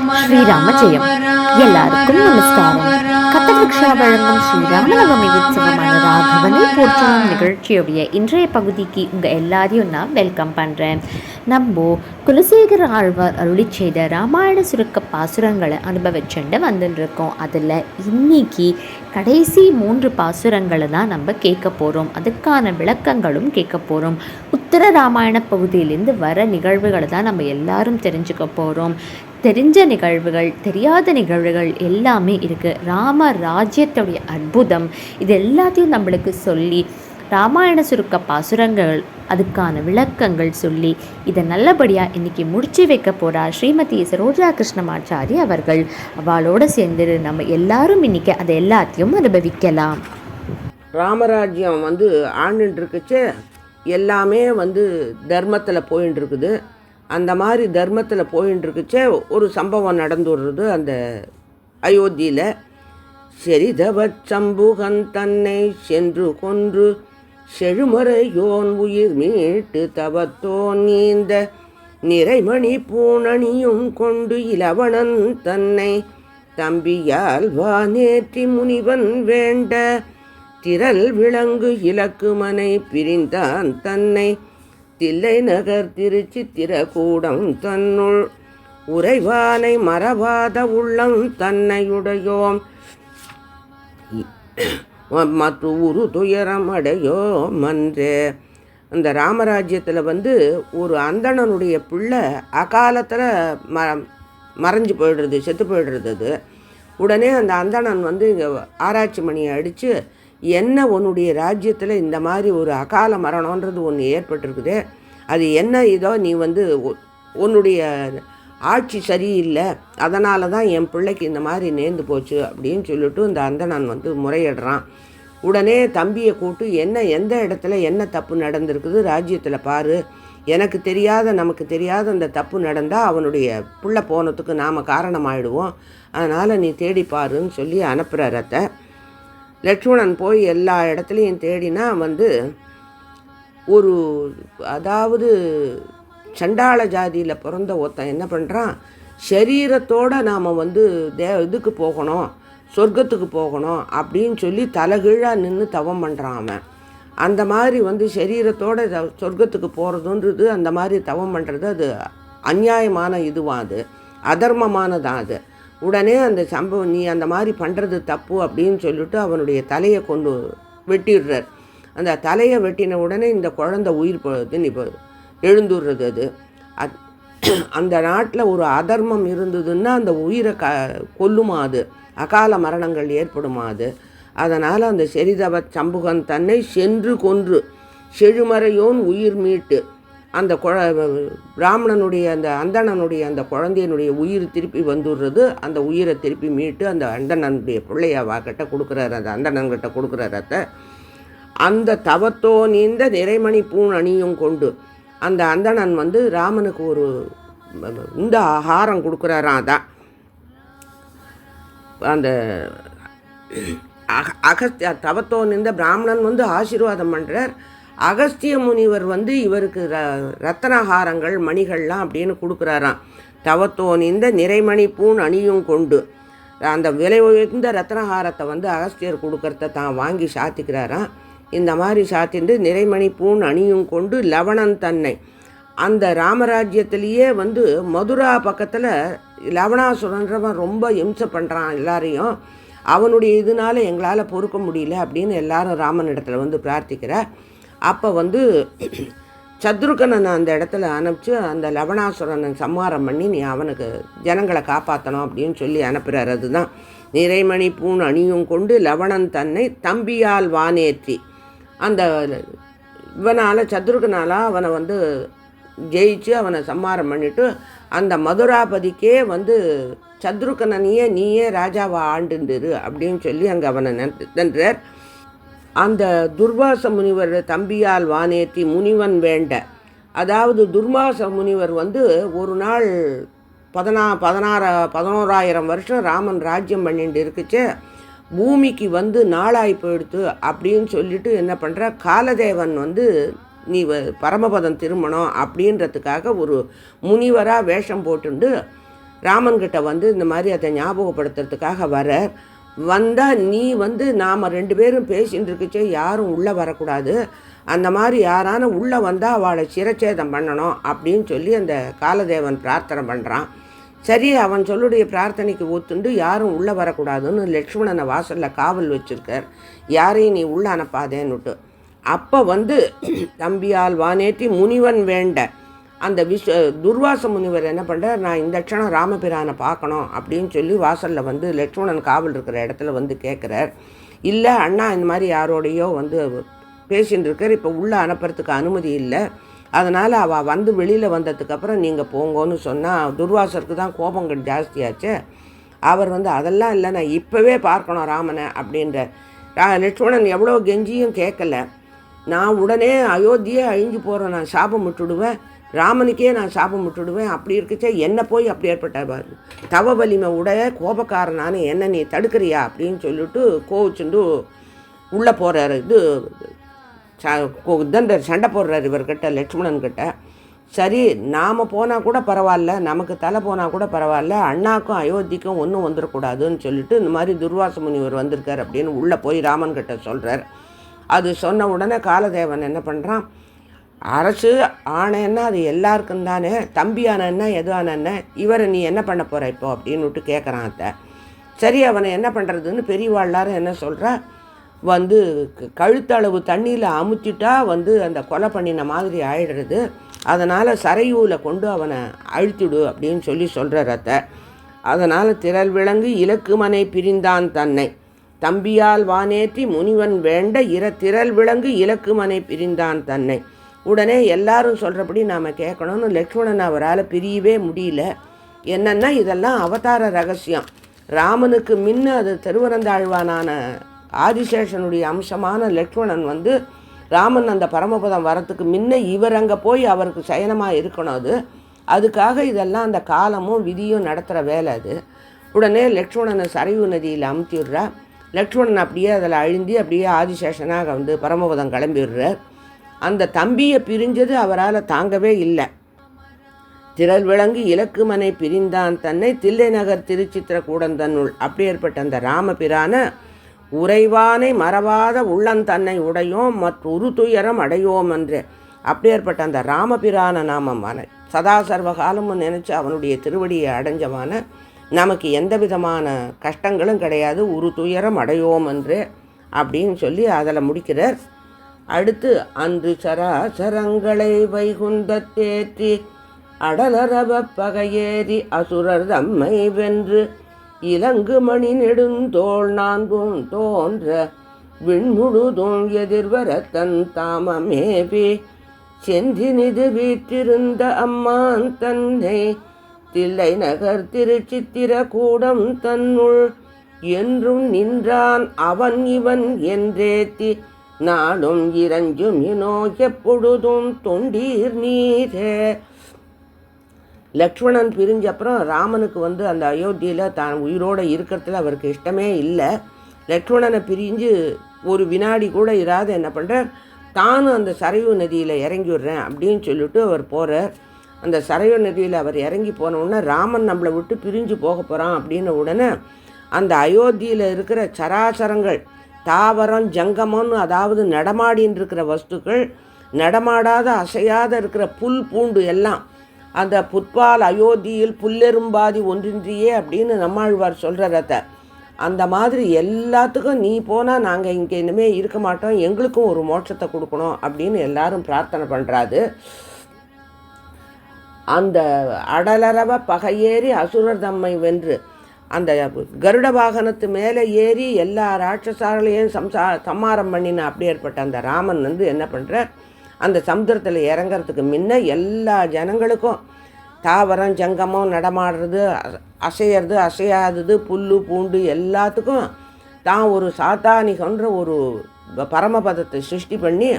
ஸ்ரீராம ஜெயம். எல்லாருக்கும் நமஸ்காரம் கத்தவிருக்ஷா வழங்கும் ஸ்ரீராமநவமி உற்சவமான ராகவனை போற்றும் நிகழ்ச்சியுடைய இன்றைய பகுதிக்கு உங்கள் எல்லாரையும் நான் வெல்கம் பண்ணுறேன் நம்ம குலசேகர ஆழ்வார் அருளி செய்த ராமாயண சுருக்க பாசுரங்களை அனுபவிச்சுண்டு வந்துட்டுருக்கோம் அதில் இன்னைக்கு கடைசி மூன்று பாசுரங்களை தான் நம்ம கேட்க போகிறோம் அதுக்கான விளக்கங்களும் கேட்க போகிறோம் உத்தர ராமாயண பகுதியிலேருந்து வர நிகழ்வுகளை தான் நம்ம எல்லாரும் தெரிஞ்சுக்க போகிறோம் தெரிஞ்ச நிகழ்வுகள் தெரியாத நிகழ்வுகள் எல்லாமே இருக்குது ராம ராஜ்யத்துடைய அற்புதம். இது எல்லாத்தையும் நம்மளுக்கு சொல்லி ராமாயண சுருக்க பாசுரங்கள் அதுக்கான விளக்கங்கள் சொல்லி இதை நல்லபடியாக இன்றைக்கி முடிச்சு வைக்க போகிறார் ஸ்ரீமதி சரோஜா கிருஷ்ணமாச்சாரி அவர்கள். அவளோடு சேர்ந்து நம்ம எல்லாரும் இன்றைக்கி அதை எல்லாத்தையும் அனுபவிக்கலாம். ராமராஜ்யம் வந்து ஆண்டுருக்குச்சு எல்லாமே வந்து தர்மத்தில் போயின்னு இருக்குது. அந்த மாதிரி தர்மத்தில் போயின்ட்டுருக்குச்சே ஒரு சம்பவம் நடந்து அந்த அயோத்தியில். செரிதவச் சம்புகன் தன்னை சென்று கொன்று செழுமறையோன் உயிர் மீட்டு தவத்தோன் நீந்த நிறைமணி பூணணியும் கொண்டு இளவணன் தன்னை தம்பியால் வா நேற்றி முனிவன் வேண்ட திரள் விளங்கு இலக்குமனை பிரிந்தான் தன்னை தில்லை நகர் திருச்சி திரகூடம் தன்னுள் உறைவானை மறவாத உள்ளம் தன்னையுடையோம். மற்ற உரு துயரம் அடையோம் மன்றே அந்த ராமராஜ்யத்தில் வந்து ஒரு அந்தணனுடைய பிள்ளை அகாலத்தில் ம மறைஞ்சு போயிடுறது செத்து போயிடுறது அது. உடனே அந்த அந்தணன் வந்து இங்கே ஆராய்ச்சி மணியை அடித்து என்ன உன்னுடைய ராஜ்யத்தில் இந்த மாதிரி ஒரு அகால மரணன்றது ஒன்று ஏற்பட்டிருக்குது? அது என்ன இதோ நீ வந்து உன்னுடைய ஆட்சி சரியில்லை அதனால தான் என் பிள்ளைக்கு இந்த மாதிரி நேர்ந்து போச்சு அப்படின்னு சொல்லிட்டு இந்த அந்தணன் வந்து முறையிடுறான். உடனே தம்பியை கூட்டு என்ன எந்த இடத்துல என்ன தப்பு நடந்திருக்குது? ராஜ்யத்தில் பாரு. எனக்கு தெரியாத நமக்கு தெரியாத அந்த தப்பு நடந்தால் அவனுடைய புள்ள போனதுக்கு நாம் காரணமாயிடுவோம். அதனால் நீ தேடி பாருன்னு சொல்லி அனுப்புகிற ரத்தை லட்சுமணன் போய் எல்லா இடத்துலையும் தேடினா வந்து ஒரு அதாவது சண்டாள ஜாதியில் பிறந்த ஒருத்தன் என்ன பண்ணுறான் சரீரத்தோடு நாம் வந்து தே இதுக்கு போகணும் சொர்க்கத்துக்கு போகணும் அப்படின்னு சொல்லி தலைகீழாக நின்று தவம் பண்ணுறான் அவன். அந்த மாதிரி வந்து சரீரத்தோட சொர்க்கத்துக்கு போகிறதுன்றது அந்த மாதிரி தவம் பண்ணுறது அது அநியாயமான இதுவாக அது. அதர்மமானதான் அது. உடனே அந்த சம்பவம் நீ அந்த மாதிரி பண்ணுறது தப்பு அப்படின்னு சொல்லிட்டு அவனுடைய தலையை கொண்டு வெட்டிடுறார். அந்த தலையை வெட்டின உடனே இந்த குழந்தை உயிர் போகுது இப்போ எழுந்துடுறது அது. அத் அந்த நாட்டில் ஒரு அதர்மம் இருந்ததுன்னா அந்த உயிரை க கொல்லுமா அது? அகால மரணங்கள் ஏற்படுமா அது? அதனால் அந்த செரிதவ சம்புகன் தன்னை சென்று கொன்று செழுமறையோன் உயிர் மீட்டு அந்த குழ பிராமணனுடைய அந்த அந்தணனுடைய அந்த குழந்தையனுடைய உயிர் திருப்பி வந்துடுறது. அந்த உயிரை திருப்பி மீட்டு அந்த அந்தணனுடைய பிள்ளைய வாக்கிட்ட கொடுக்குறாரு. அந்த அந்தணன்கிட்ட கொடுக்குறாரு அந்த தவத்தோ நீந்த நிறைமணி பூண் அணியும் கொண்டு அந்த அந்தணன் வந்து ராமனுக்கு ஒரு இந்த ஆகாரம் கொடுக்குறாராம் அதான் அந்த அக அகஸ்திய தவத்தோ நின்ற பிராமணன் வந்து ஆசீர்வாதம் பண்ணுறார் அகஸ்திய முனிவர் வந்து இவருக்கு ர ரத்தனஹாரங்கள் மணிகள்லாம் அப்படின்னு கொடுக்குறாராம். தவத்தோன் இந்த நிறைமணி பூண் அணியும் கொண்டு அந்த விலை உயர்ந்த ரத்னஹாரத்தை வந்து அகஸ்தியர் கொடுக்கறத தான் வாங்கி சாத்திக்கிறாராம். இந்த மாதிரி சாத்திண்டு நிறைமணி பூண் அணியும் கொண்டு லவணன் தன்னை அந்த ராமராஜ்யத்திலேயே வந்து மதுரா பக்கத்தில் லவணாசுரன்றவன் ரொம்ப இம்சை பண்ணுறான் எல்லாரையும். அவனுடைய இதனால் எங்களால் பொறுக்க முடியல அப்படின்னு எல்லாரும் ராமன் இடத்துல வந்து பிரார்த்திக்கிறார். அப்போ வந்து சத்ருகனனை அந்த இடத்துல அனுப்பிச்சு அந்த லவணாசுரனை சம்மாரம் பண்ணி நீ அவனுக்கு ஜனங்களை காப்பாற்றணும் அப்படின்னு சொல்லி அனுப்புகிறார் அதுதான் நிறைமணி பூண் அணியும் கொண்டு லவணன் தன்னை தம்பியால் வானேற்றி. அந்த இவனால் சத்ருகனால் அவனை வந்து ஜெயிச்சு அவனை சம்மாரம் பண்ணிட்டு அந்த மதுராபதிக்கே வந்து சத்ருகனனையே நீயே ராஜாவை ஆண்டுந்துரு அப்படின்னு சொல்லி அங்கே அவனை நன்றார். அந்த துர்வாச முனிவர் தம்பியால் வானேத்தி முனிவன் வேண்ட. அதாவது துர்வாச முனிவர் வந்து ஒரு நாள் பதினா பதினாறு பதினோராயிரம் வருஷம் ராமன் ராஜ்யம் பண்ணிட்டு இருக்குச்சே. பூமிக்கு வந்து நாளாய் போயிடுத்து அப்படின்னு சொல்லிட்டு என்ன பண்ணுற காலதேவன் வந்து நீ வ- பரமபதம் திருமணம் அப்படின்றதுக்காக ஒரு முனிவராக வேஷம் போட்டுண்டு ராமன்கிட்ட வந்து இந்த மாதிரி அதை ஞாபகப்படுத்துறதுக்காக வர வந்தால் நீ வந்து நாம் ரெண்டு பேரும் பேசின்னு இருக்கச்சே யாரும் உள்ளே வரக்கூடாது. அந்த மாதிரி யாரான உள்ளே வந்தால் அவளை சிரச்சேதம் பண்ணணும் அப்படின்னு சொல்லி அந்த காலதேவன் பிரார்த்தனை பண்ணுறான் சரி அவன் சொல்லுடைய பிரார்த்தனைக்கு ஒத்துண்டு யாரும் உள்ளே வரக்கூடாதுன்னு லக்ஷ்மணனை வாசலில் காவல் வச்சுருக்கார். யாரையும் நீ உள்ளே அனுப்பாதேன்னுட்டு. அப்போ வந்து தம்பியால் வானேற்றி முனிவன் வேண்ட அந்த விஷ துர்வாச முனிவர் என்ன பண்ணுறார் நான் இந்த க்ஷணம் ராமபிரானை பார்க்கணும் அப்படின்னு சொல்லி வாசலில் வந்து லட்சுமணன் காவல் இருக்கிற இடத்துல வந்து கேட்குறார் இல்லை அண்ணா இந்த மாதிரி யாரோடையோ வந்து பேசின்னு இருக்கார். இப்போ உள்ளே அனுப்புறதுக்கு அனுமதி இல்லை. அதனால் அவள் வந்து வெளியில் வந்ததுக்கப்புறம் நீங்கள் போங்கன்னு சொன்னால் துர்வாசருக்கு தான் கோபங்கள் ஜாஸ்தியாச்சே. அவர் வந்து அதெல்லாம் இல்லை நான் இப்போவே பார்க்கணும் ராமனை அப்படின்ற லட்சுமணன் எவ்வளோ கெஞ்சியும் கேட்கல நான் உடனே அயோத்தியே அழிஞ்சு போகிறேன் நான் சாபம் விட்டுடுவேன். ராமனுக்கே நான் சாபம் விட்டுடுவேன். அப்படி இருக்குச்சே என்ன போய் அப்படி ஏற்பட்ட பாரு. தவ வலிமை உடைய கோபக்காரனான என்ன நீ தடுக்கிறியா அப்படின்னு சொல்லிட்டு கோவிச்சுண்டு உள்ளே போகிறாரு இது தண்டர் சண்டை போடுறார் இவர்கிட்ட லட்சுமணன்கிட்ட. சரி நாம் போனால் கூட பரவாயில்ல நமக்கு தலை போனால் கூட பரவாயில்ல அண்ணாக்கும் அயோத்திக்கும் ஒன்றும் வந்துடக்கூடாதுன்னு சொல்லிட்டு இந்த மாதிரி துர்வாச முனிவர் வந்திருக்கார் அப்படின்னு உள்ளே போய் ராமன்கிட்ட சொல்கிறார் அது சொன்ன உடனே காலதேவன் என்ன பண்ணுறான் அரசு ஆனேன்னா அது எல்லாருக்கும் தானே தம்பி ஆனன்னா எது ஆனன்னா இவரை நீ என்ன பண்ண போகிற இப்போ அப்படின்னு விட்டு கேட்குறான் அத்தை. சரி அவனை என்ன பண்ணுறதுன்னு பெரியவாழ்லாரும் என்ன சொல்கிறா வந்து கழுத்தளவு தண்ணியில் அமுத்திட்டா வந்து அந்த கொலை பண்ணின மாதிரி ஆயிடுறது. அதனால் சரையூவில் கொண்டு அவனை அழுத்திடு அப்படின்னு சொல்லி சொல்கிற அத்தை. அதனால் திரள் விலங்கு இலக்குமனை பிரிந்தான் தன்னை. தம்பியால் வானேற்றி முனிவன் வேண்ட இர திரள் விலங்கு இலக்குமனை பிரிந்தான் தன்னை. உடனே எல்லாரும் சொல்கிறபடி நாம் கேட்கணும்னு லக்ஷ்மணன் அவரால் பிரியவே முடியல. என்னென்னா இதெல்லாம் அவதார ரகசியம். ராமனுக்கு முன்ன அது திருவரந்தாழ்வானான ஆதிசேஷனுடைய அம்சமான லக்ஷ்மணன் வந்து ராமன் அந்த பரமபதம் வரத்துக்கு முன்ன இவர் அங்கே போய் அவருக்கு சயனமாக இருக்கணும் அது. அதுக்காக இதெல்லாம் அந்த காலமும் விதியும் நடத்துகிற வேலை அது. உடனே லக்ஷ்மணனை சரையு நதியில் அமுத்திடுறா. லக்ஷ்மணன் அப்படியே அதில் அழுந்தி அப்படியே ஆதிசேஷனாக வந்து பரமபதம் கிளம்பிடுறார். அந்த தம்பியை பிரிஞ்சது அவரால் தாங்கவே இல்லை. திரள் விளங்கு இலக்குமனை பிரிந்தான் தன்னை. தில்லை நகர் திருச்சித்திரக்கூடம் தன்னுள் அப்படியேற்பட்ட அந்த ராமபிரான உறைவானை மறவாத உள்ளந்தன்னை உடையோம் மற்ற உருதுயரம் அடையோம் என்று அப்படியேற்பட்ட அந்த ராமபிரான நாம மன சதா சர்வ காலமும் நினச்சி அவனுடைய திருவடியை அடைஞ்சவான நமக்கு எந்த விதமான கஷ்டங்களும் கிடையாது உரு துயரம் அடையோம் என்று அப்படின்னு சொல்லி அதில் முடிக்கிறார். அடுத்து அன்று சராசரங்களை வைகுந்தத்தேற்றி அடலரவ பகையேறி அசுரர் தம்மை வென்று இலங்கு மணி நெடுந்தோள் நான்கும் தோன்ற விண்முழுதும் எதிர்வர தன் தாமமேவி செந்தினிது வீற்றிருந்த அம்மான் தன்னை தில்லை நகர் திருச்சித்திர கூடம் தன்னுள் என்றும் நின்றான் அவன் இவன் என்றேத்தி நாடும் இறஞ்சும் இனோ எப்பொழுதும் தொண்டீர் நீரே. லக்ஷ்மணன் பிரிஞ்ச அப்புறம் ராமனுக்கு வந்து அந்த அயோத்தியில் தான் உயிரோடு இருக்கிறதுல அவருக்கு இஷ்டமே இல்லை. லக்ஷ்மணனை பிரிஞ்சு ஒரு வினாடி கூட இராத என்ன பண்ணுறார் தானும் அந்த சரையு நதியில் இறங்கி விடுறேன் அப்படின்னு சொல்லிட்டு அவர் போகிறார் அந்த சரையு நதியில் அவர் இறங்கி போனவுடனே ராமன் நம்மளை விட்டு பிரிஞ்சு போக போகிறான் அப்படின்ன உடனே அந்த அயோத்தியில் இருக்கிற சராசரங்கள் தாவரம் ஜங்கமம்னு அதாவது நடமாடின்னு இருக்கிற வஸ்துக்கள் நடமாடாத அசையாத இருக்கிற புல் பூண்டு எல்லாம் அந்த புட்பால் அயோத்தியில் புல்லெரும்பாதி ஒன்றின்றியே அப்படின்னு நம்மாழ்வார் சொல்கிறத அந்த மாதிரி எல்லாத்துக்கும் நீ போனால் நாங்கள் இங்கே இனிமேல் இருக்க மாட்டோம் எங்களுக்கும் ஒரு மோட்சத்தை கொடுக்கணும் அப்படின்னு எல்லாரும் பிரார்த்தனை பண்ணுறாது அந்த அடலரவ பகையேறி அசுரர் தம்மை வென்று அந்த கருட வாகனத்து மேலே ஏறி எல்லா ராட்சசார்களையும் சம்சா சம்மாரம் பண்ணின அப்படியேற்பட்ட அந்த ராமன் வந்து என்ன பண்ணுறார் அந்த சமுத்திரத்தில் இறங்கிறதுக்கு முன்ன எல்லா ஜனங்களுக்கும் தாவரம் ஜங்கமம் நடமாடுறது அ- அசையாதது புல் பூண்டு எல்லாத்துக்கும் தான் ஒரு சாத்தானிகன்ற ஒரு ப- பரமபதத்தை சிருஷ்டி பண்ணி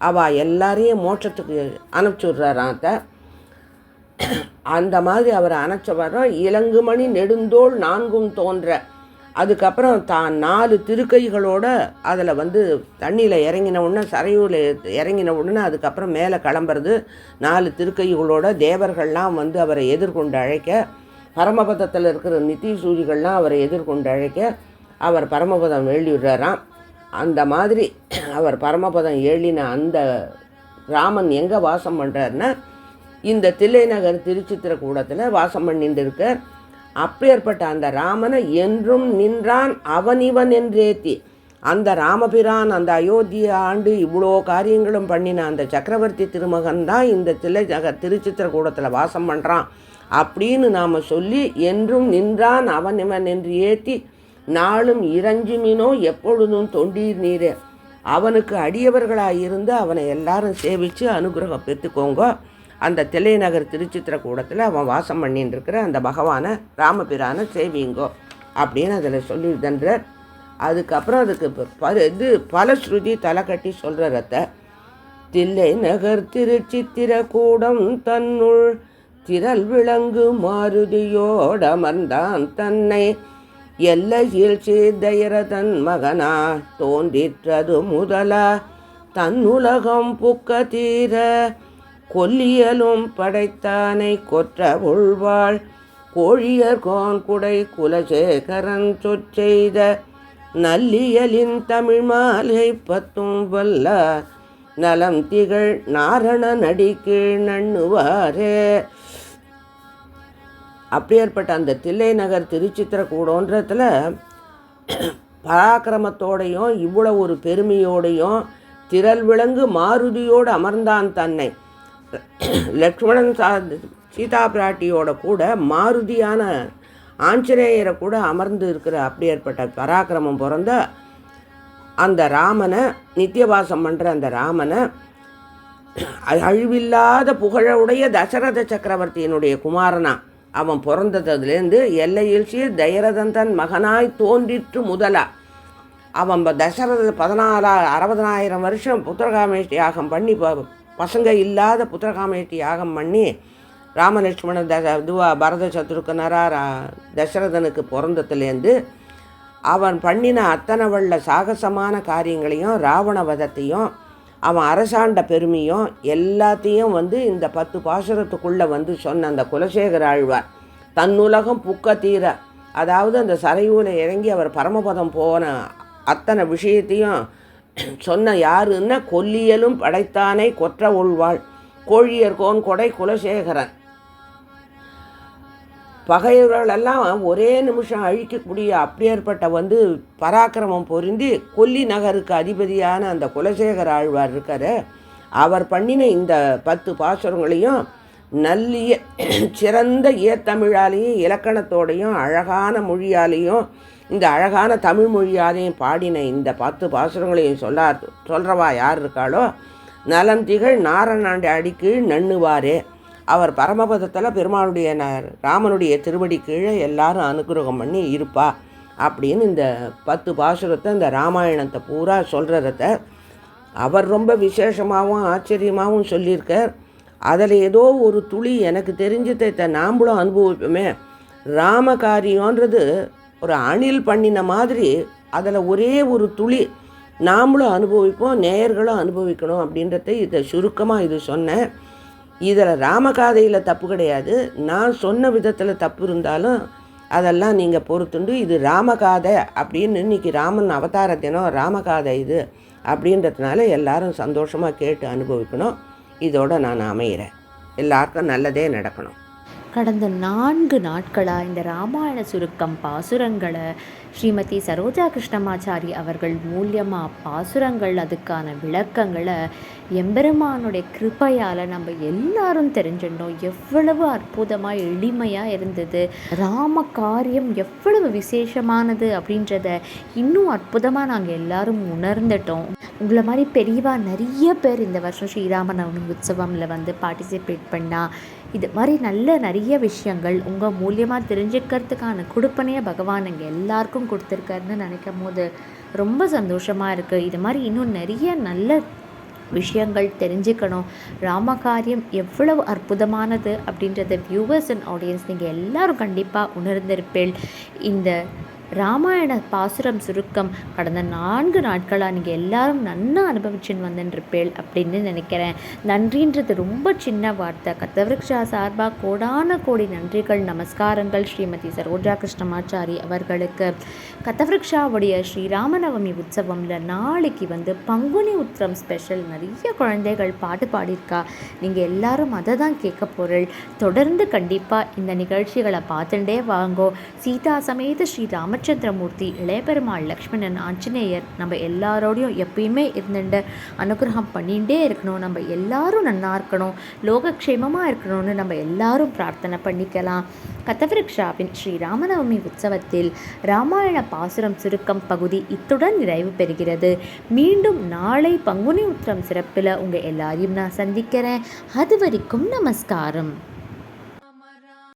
அவள் எல்லாரையும் மோட்சத்துக்கு அனுப்பிச்சி அந்த மாதிரி அவர் அணைச்சவரம் இலங்குமணி நெடுந்தோள் நான்கும் தோன்ற. அதுக்கப்புறம் தான் நாலு திருக்கைகளோட அதில் வந்து தண்ணியில் இறங்கின உடனே சரையூரில் இறங்கின உடனே அதுக்கப்புறம் மேலே கிளம்புறது நாலு திருக்கைகளோட தேவர்கள்லாம் வந்து அவரை எதிர்கொண்டு அழைக்க பரமபதத்தில் இருக்கிற நித்திசூரிகள்லாம் அவரை எதிர்கொண்டு அழைக்க அவர் பரமபதம் எழுதிடுறாராம் அந்த மாதிரி அவர் பரமபதம் ஏழின அந்த ராமன் எங்கே வாசம் பண்ணுறாருன்னா இந்த தில்லைநகர் திருச்சித்திரக்கூடத்தில் வாசம் பண்ணிட்டு இருக்கார் அப்பேற்பட்ட அந்த ராமனை என்றும் நின்றான் அவன் இவன் என்றேத்தி அந்த ராமபிரான் அந்த அயோத்தியை ஆண்டு இவ்வளோ காரியங்களும் பண்ணின அந்த சக்கரவர்த்தி திருமகன் தான் இந்த தில்லை நகர் திருச்சித்திரக்கூடத்தில் வாசம் பண்ணுறான் அப்படின்னு நாம் சொல்லி என்றும் நின்றான் அவன் இவன் என்று ஏற்றி நாளும் இறஞ்சுமினோ எப்பொழுதும் தொண்டீர் நீரே. அவனுக்கு அடியவர்களாக இருந்து அவனை எல்லாரும் சேவித்து அனுகிரகம் பெற்றுக்கோங்க. அந்த தில்லைநகர் திருச்சித்திரக்கூடத்தில் அவன் வாசம் பண்ணின்னு இருக்கிற அந்த பகவானை ராமபிரானை சேவிங்கோ அப்படின்னு அதில் சொல்லியிருந்தன்றார். அதுக்கப்புறம் அதுக்கு ப- பல இது பல ஸ்ருதி தலை கட்டி சொல்கிறத தில்லை நகர் திருச்சித்திரக்கூடம் தன்னுள் திரள் விளங்கு மாருதியோடமர்ந்தான் தன்னை. எல்லையில் சீர்தயரதன் மகனா தோன்றிற்றது முதலா. தன்னுலகம் புக்க தீர கொல்லியலும் படைத்தானை கொற்ற உள்வாள். கோழியர் கோன்குடை குலசேகரன் சொற்செய்த நல்லியலின் தமிழ் மாலை பத்தும் வல்ல நலம் திகழ் நாரண நடிக்கீழ் நண்ணுவாரே. அப்படியேற்பட்ட அந்த தில்லை நகர் கூடோன்றத்தில் பராக்கிரமத்தோடையும் இவ்வளோ ஒரு பெருமையோடையும் திரள் விளங்கு மாருதியோடு அமர்ந்தான் தன்னை. லக்ஷ்மணன் சா சீதா பிராட்டியோட கூட மாருதியான ஆஞ்சநேயரை கூட அமர்ந்து இருக்கிற அப்படியேற்பட்ட பராக்கிரமம் பிறந்த அந்த ராமனை நித்தியவாசம் பண்ணுற அந்த ராமனை அழிவில்லாத புகழுடைய தசரத சக்கரவர்த்தியினுடைய குமாரனா அவன் பிறந்ததுலேருந்து எல்லையில் தயரதந்தன் மகனாய் தோன்றிற்று முதலா. அவன் தசரத பதினாலா அறுபதனாயிரம் வருஷம் புத்திரகாமேஷ்டி யாகம் பண்ணி பசங்க இல்லாத புத்திரகாமேட்டி யாகம் பண்ணி ராமலட்சுமண தச இதுவா பரத சத்ருக்கனராக ரா- தசரதனுக்கு பிறந்ததுலேருந்து அவன் பண்ணின அத்தனை வள்ள சாகசமான காரியங்களையும் ராவண வதத்தையும் அவன் அரசாண்ட பெருமையும் எல்லாத்தையும் வந்து இந்த பத்து பாசுரத்துக்குள்ளே வந்து சொன்ன அந்த குலசேகர ஆழ்வார். தன்னுலகம் புக்க தீர. அதாவது அந்த சரையூல இறங்கி அவர் பரமபதம் போன அத்தனை விஷயத்தையும் சொன்ன யாருன்னா கொல்லியலும் படைத்தானை கொற்ற உள்வாள். கோழியர் கோன் கொடை குலசேகரன். பகையவர்களெல்லாம் ஒரே நிமிஷம் அழிக்கக்கூடிய அப்படியேற்பட்ட வந்து பராக்கிரமம் பொருந்தி கொல்லி நகருக்கு அதிபதியான அந்த குலசேகர ஆழ்வார் இருக்காரு. அவர் பண்ணின இந்த பத்து பாசுரங்களையும் நல்லிய சிறந்த இயத்தமிழாலேயும் இலக்கணத்தோடையும் அழகான மொழியாலேயும் இந்த அழகான தமிழ் மொழியாதையும் பாடின இந்த பத்து பாசுரங்களையும் சொல்லா சொல்கிறவா யார் இருக்காளோ நலம் திகழ் நாரணாண்டு அடிக்கீழ் நண்ணுவாரே. அவர் பரமபதத்தில் பெருமாளுடைய ந- ராமனுடைய திருவடி கீழே எல்லாரும் அனுகிரகம் பண்ணி இருப்பா அப்படின்னு இந்த பத்து பாசுரத்தை இந்த ராமாயணத்தை பூரா சொல்கிறத அவர் ரொம்ப விசேஷமாகவும் ஆச்சரியமாகவும் சொல்லியிருக்கார். அதில் ஏதோ ஒரு துளி எனக்கு தெரிஞ்சதை நாம்பளும் அனுபவிப்போமே. ராம காரியன்றது ஒரு அணில் பண்ணின மாதிரி அதில் ஒரே ஒரு துளி நாமளும் அனுபவிப்போம் நேயர்களும் அனுபவிக்கணும் அப்படின்றத இதை சுருக்கமாக இது சொன்னேன். இதில் ராமகாதையில் தப்பு கிடையாது. நான் சொன்ன விதத்தில் தப்பு இருந்தாலும் அதெல்லாம் நீங்கள் பொறுத்துண்டு இது ராமகாதை அப்படின்னு இன்றைக்கி ராமன் அவதார தினம் ராமகாதை இது அப்படின்றதுனால எல்லாரும் சந்தோஷமாக கேட்டு அனுபவிக்கணும். இதோட நான் அமைகிறேன் எல்லாருக்கும் நல்லதே நடக்கணும். கடந்த நான்கு நாட்களாக இந்த ராமாயண சுருக்கம் பாசுரங்களை ஸ்ரீமதி சரோஜா கிருஷ்ணமாச்சாரி அவர்கள் மூலியமாக பாசுரங்கள் அதுக்கான விளக்கங்களை எம்பெருமானுடைய கிருபையால் நம்ம எல்லாரும் தெரிஞ்சிடணும். எவ்வளவு அற்புதமாக எளிமையாக இருந்தது. ராம காரியம் எவ்வளவு விசேஷமானது அப்படின்றத இன்னும் அற்புதமாக நாங்கள் எல்லாரும் உணர்ந்துட்டோம். உங்களை மாதிரி பெரியவா நிறைய பேர் இந்த வருஷம் ஸ்ரீராமநவமி உற்சவமில் வந்து பார்ட்டிசிபேட் பண்ணால் இது மாதிரி நல்ல நிறைய விஷயங்கள் உங்கள் மூலியமாக தெரிஞ்சுக்கிறதுக்கான கொடுப்பனையை பகவான் இங்கே எல்லாருக்கும் கொடுத்துருக்காருன்னு நினைக்கும் போது ரொம்ப சந்தோஷமாக இருக்குது இது மாதிரி இன்னும் நிறைய நல்ல விஷயங்கள் தெரிஞ்சுக்கணும். ராமகாரியம் எவ்வளவு அற்புதமானது அப்படின்றத வியூவர்ஸ் அண்ட் ஆடியன்ஸ் நீங்கள் எல்லாரும் கண்டிப்பாக உணர்ந்திருப்பீள் இந்த ராமாயண பாசுரம் சுருக்கம் கடந்த நான்கு நாட்களாக நீங்கள் எல்லாரும் நன்னா அனுபவிச்சுன்னு வந்துருப்பேள் அப்படின்னு நினைக்கிறேன். நன்றின்றது ரொம்ப சின்ன வார்த்தை. கத்தவிருக்ஷா சார்பாக கோடான கோடி நன்றிகள் நமஸ்காரங்கள் ஸ்ரீமதி சரோஜா கிருஷ்ணமாச்சாரி அவர்களுக்கு. கத்தவிருக்ஷாவுடைய ஸ்ரீராமநவமி உற்சவமில் நாளைக்கு வந்து பங்குனி உத்திரம் ஸ்பெஷல் நிறைய குழந்தைகள் பாட்டு பாடியிருக்கா. நீங்கள் எல்லாரும் அதை தான் கேட்க பொருள் தொடர்ந்து கண்டிப்பாக இந்த நிகழ்ச்சிகளை பார்த்துட்டே வாங்கோ. சீதா சமேத ஸ்ரீராம ராமச்சந்திரமூர்த்தி இளையபெருமாள் லக்ஷ்மணன் ஆஞ்சநேயர் நம்ம எல்லாரோடையும் எப்பயுமே இருந்துட்டு அனுகிரகம் பண்ணிகிட்டே இருக்கணும். நம்ம எல்லாரும் நன்னா இருக்கணும். லோகக்ஷேமமாக இருக்கணும்னு நம்ம எல்லாரும் பிரார்த்தனை பண்ணிக்கலாம். கதவிருக்ஷாவின் ஸ்ரீ ராமநவமி உற்சவத்தில் ராமாயண பாசுரம் சுருக்கம் பகுதி இத்துடன் நிறைவு பெறுகிறது. மீண்டும் நாளை பங்குனி உத்திரம் சிறப்பில் உங்கள் எல்லாரையும் நான் சந்திக்கிறேன். அது வரைக்கும் நமஸ்காரம்.